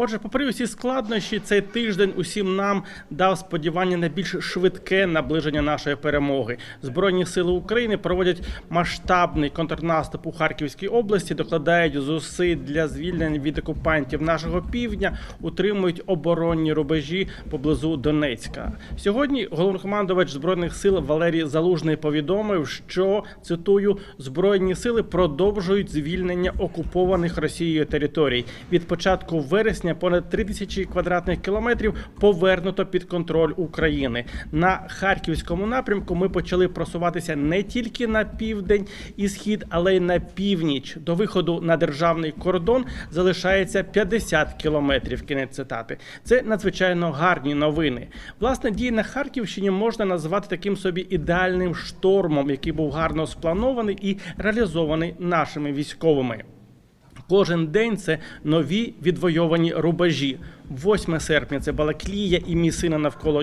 Отже, попри усі складнощі, цей тиждень усім нам дав сподівання на більш швидке наближення нашої перемоги. Збройні сили України проводять масштабний контрнаступ у Харківській області, докладають зусиль для звільнення від окупантів нашого півдня, утримують оборонні рубежі поблизу Донецька. Сьогодні головнокомандувач збройних сил Валерій Залужний повідомив, що цитую збройні сили продовжують звільнення окупованих Росією територій. Від початку вересня понад 3 тисячі квадратних кілометрів повернуто під контроль України. На харківському напрямку ми почали просуватися не тільки на південь і схід, але й на північ. До виходу на державний кордон залишається 50 кілометрів. Кінець цитати. Це надзвичайно гарні новини. Власне, дії на Харківщині можна назвати таким собі ідеальним штормом, який був гарно спланований і реалізований нашими військовими. Кожен день це нові відвойовані рубежі. 8 серпня це Балаклія і місина навколо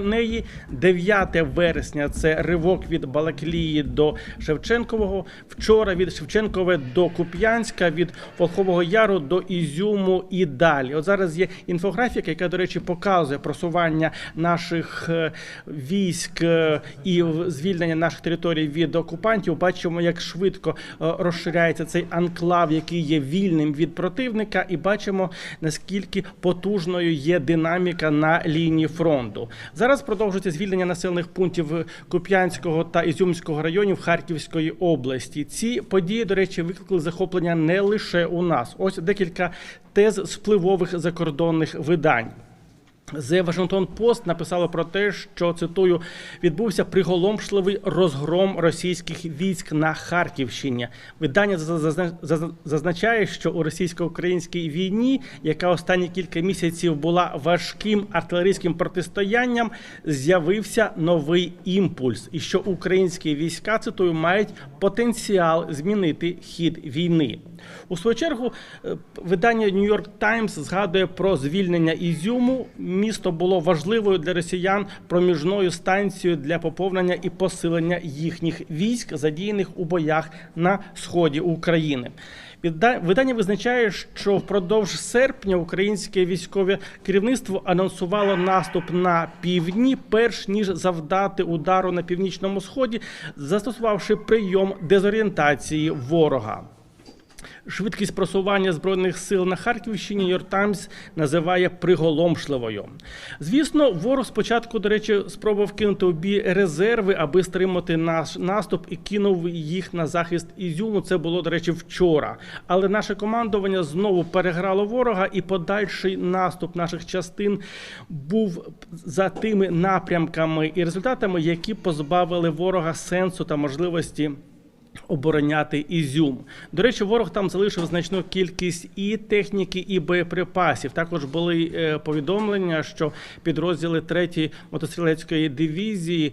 неї. 9 вересня це ривок від Балаклії до Шевченкового. Вчора від Шевченкове до Куп'янська, від Волхового Яру до Ізюму і далі. От зараз є інфографіка, яка, до речі, показує просування наших е, військ е, і звільнення наших територій від окупантів. Бачимо, як швидко е, розширяється цей анклав, який є вільним від противника, і бачимо наскільки потужною є динаміка на лінії фронту. Зараз продовжується звільнення населених пунктів Куп'янського та Ізюмського районів Харківської області. Ці події, до речі, викликали захоплення не лише у нас. Ось декілька тез з впливових закордонних видань. The Washington Post написало про те, що цитую відбувся приголомшливий розгром російських військ на Харківщині. Видання зазна- зазна- зазначає, що у російсько-українській війні, яка останні кілька місяців була важким артилерійським протистоянням, з'явився новий імпульс, і що українські війська цитую мають потенціал змінити хід війни. У свою чергу е, видання New York Times згадує про звільнення Ізюму. Місто було важливою для росіян проміжною станцією для поповнення і посилення їхніх військ, задіяних у боях на сході України. Видання визначає, що впродовж серпня українське військове керівництво анонсувало наступ на півдні, перш ніж завдати удару на північному сході, застосувавши прийом дезорієнтації ворога. Швидкість просування збройних сил на Харківщині Нью-Йорк називає приголомшливою. Звісно, ворог спочатку, до речі, спробував кинути у бій резерви, аби стримати наш наступ і кинув їх на захист Ізюму. Це було, до речі, вчора. Але наше командування знову переграло ворога, і подальший наступ наших частин був за тими напрямками і результатами, які позбавили ворога сенсу та можливості обороняти Ізюм. До речі, ворог там залишив значну кількість і техніки, і боєприпасів. Також були е, повідомлення, що підрозділи 3-ї мотострілецької дивізії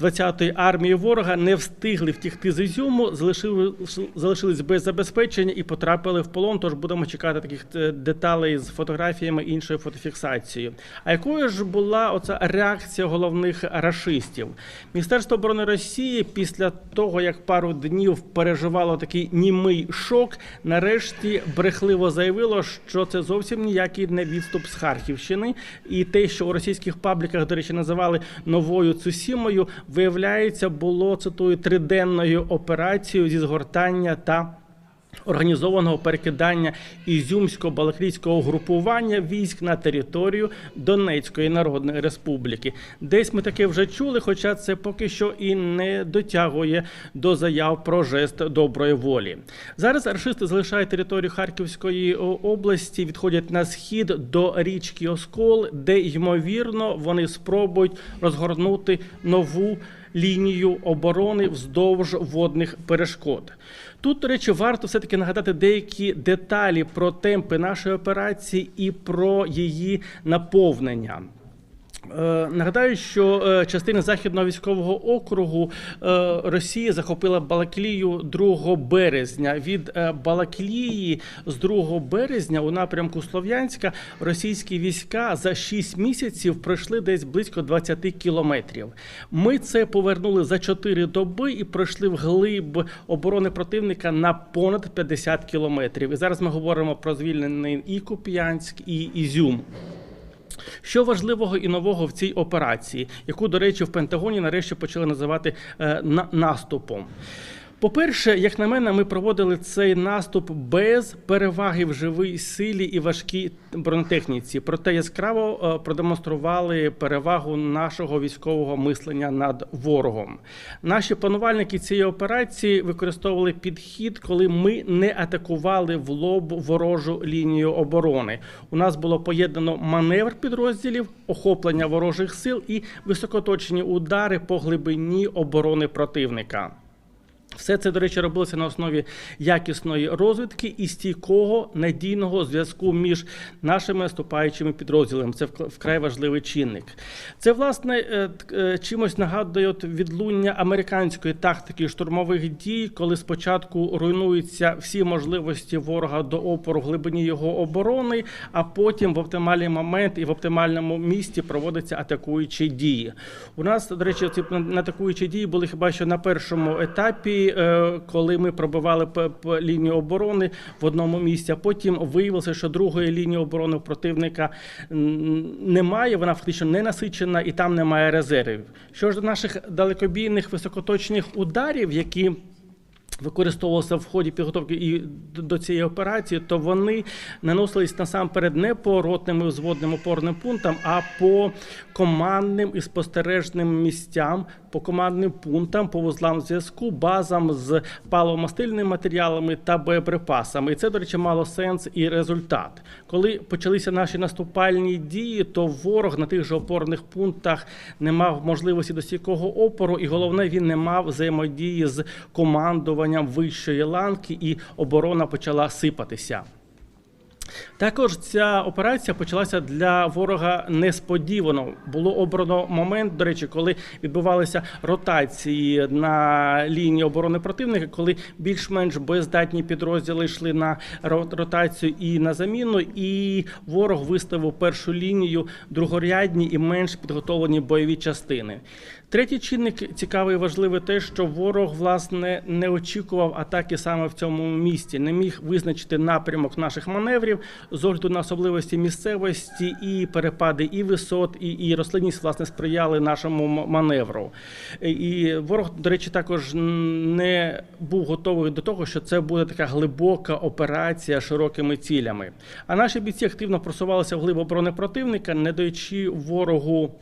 20-ї армії ворога не встигли втікти з Ізюму, залишили, залишились без забезпечення і потрапили в полон. Тож будемо чекати таких е, деталей з фотографіями і іншою фотофіксацією. А якою ж була оця реакція головних рашистів? Міністерство оборони Росії після того, як пару днів переживало такий німий шок, нарешті брехливо заявило, що це зовсім ніякий не відступ з Харківщини, і те, що у російських пабліках, до речі, називали новою Цусімою, виявляється, було цитую триденною операцією зі згортання та. Організованого перекидання ізюмсько-балаклійського групування військ на територію Донецької Народної Республіки. Десь ми таке вже чули, хоча це поки що і не дотягує до заяв про жест доброї волі. Зараз рашисти залишають територію Харківської області, відходять на схід до річки Оскол, де ймовірно вони спробують розгорнути нову лінію оборони вздовж водних перешкод. Тут, до речі, варто все-таки нагадати деякі деталі про темпи нашої операції і про її наповнення. Е, Нагадаю, що е, частина західного військового округу е, Росія захопила Балаклію 2 березня. Від Балаклії з 2 березня у напрямку Слов'янська російські війська за 6 місяців пройшли десь близько 20 кілометрів. Ми це повернули за 4 доби і пройшли вглиб оборони противника на понад 50 кілометрів. І зараз ми говоримо про звільнений і Куп'янськ, і Ізюм. Що важливого і нового в цій операції, яку, до речі, в Пентагоні нарешті почали називати е, на- наступом? По-перше, як на мене, ми проводили цей наступ без переваги в живій силі і важкій бронетехніці. Проте яскраво е, продемонстрували перевагу нашого військового мислення над ворогом. Наші панувальники цієї операції використовували підхід, коли ми не атакували в лоб ворожу лінію оборони. У нас було поєднано маневр підрозділів, охоплення ворожих сил і високоточні удари по глибині оборони противника. Все це, до речі, робилося на основі якісної розвідки і стійкого надійного зв'язку між нашими наступаючими підрозділами. Це вкрай важливий чинник. Це, власне, е, е, чимось нагадує відлуння американської тактики штурмових дій, коли спочатку руйнуються всі можливості ворога до опору в глибині його оборони, а потім в оптимальний момент і в оптимальному місці проводяться атакуючі дії. У нас, до речі, ці атакуючі дії були хіба що на першому етапі, е, коли ми пробивали лінію оборони в одному місці. а Потім виявилося, що другої лінії оборони противника немає. Вона фактично не насичена і там немає резервів. Що ж до наших далекобійних високоточних ударів, які використовувалися в ході підготовки і до цієї операції, то вони наносились насамперед не по ротним і взводним опорним пунктам, а по командним і спостережним місцям, по командним пунктам, по вузлам зв'язку, базам з паливомастильними матеріалами та боєприпасами. І це, до речі, мало сенс і результат. Коли почалися наші наступальні дії, то ворог на тих же опорних пунктах не мав можливості до стійкого опору, і головне, він не мав взаємодії з командуванням вищої ланки, і оборона почала сипатися. Також ця операція почалася для ворога несподівано. Було обрано момент, до речі, коли відбувалися ротації на лінії оборони противника, коли більш-менш боєздатні підрозділи йшли на ротацію і на заміну, і ворог виставив першу лінію другорядні і менш підготовлені бойові частини. Третій чинник цікавий і важливий те, що ворог власне не очікував атаки саме в цьому місці, не міг визначити напрямок наших маневрів з огляду на особливості місцевості і перепади і висот, і, і рослинність власне сприяли нашому маневру. І ворог, до речі, також не був готовий до того, що це буде така глибока операція широкими цілями. А наші бійці активно просувалися в глиб оборони противника, не даючи ворогу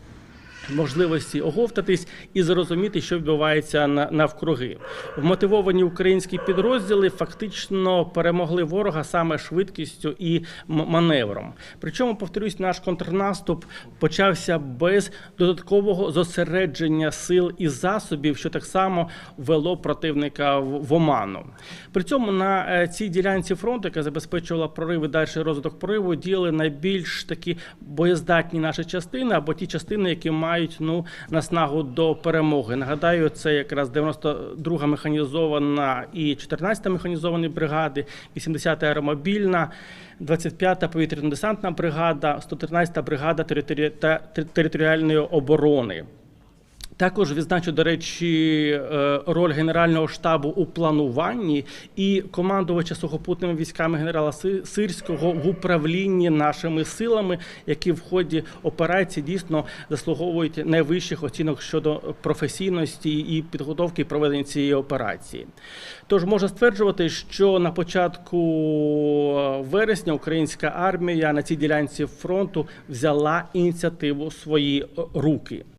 можливості оговтатись і зрозуміти, що відбувається на навкруги. Вмотивовані українські підрозділи фактично перемогли ворога саме швидкістю і маневром. Причому, повторюсь, наш контрнаступ почався без додаткового зосередження сил і засобів, що так само вело противника в оману. При цьому на е, цій ділянці фронту, яка забезпечувала прорив і далі розвиток прориву, діяли найбільш такі боєздатні наші частини або ті частини, які мають ну наснагу до перемоги. Нагадаю, це якраз 92-га механізована і 14-та механізовані бригади, 80-та аеромобільна. 25-та повітряно-десантна бригада, 113-та бригада територі... територіальної оборони. Також відзначу, до речі, е, роль Генерального штабу у плануванні і командувача сухопутними військами генерала Сирського в управлінні нашими силами, які в ході операції дійсно заслуговують найвищих оцінок щодо професійності і підготовки проведення цієї операції. Тож можна стверджувати, що на початку вересня українська армія на цій ділянці фронту взяла ініціативу в свої руки.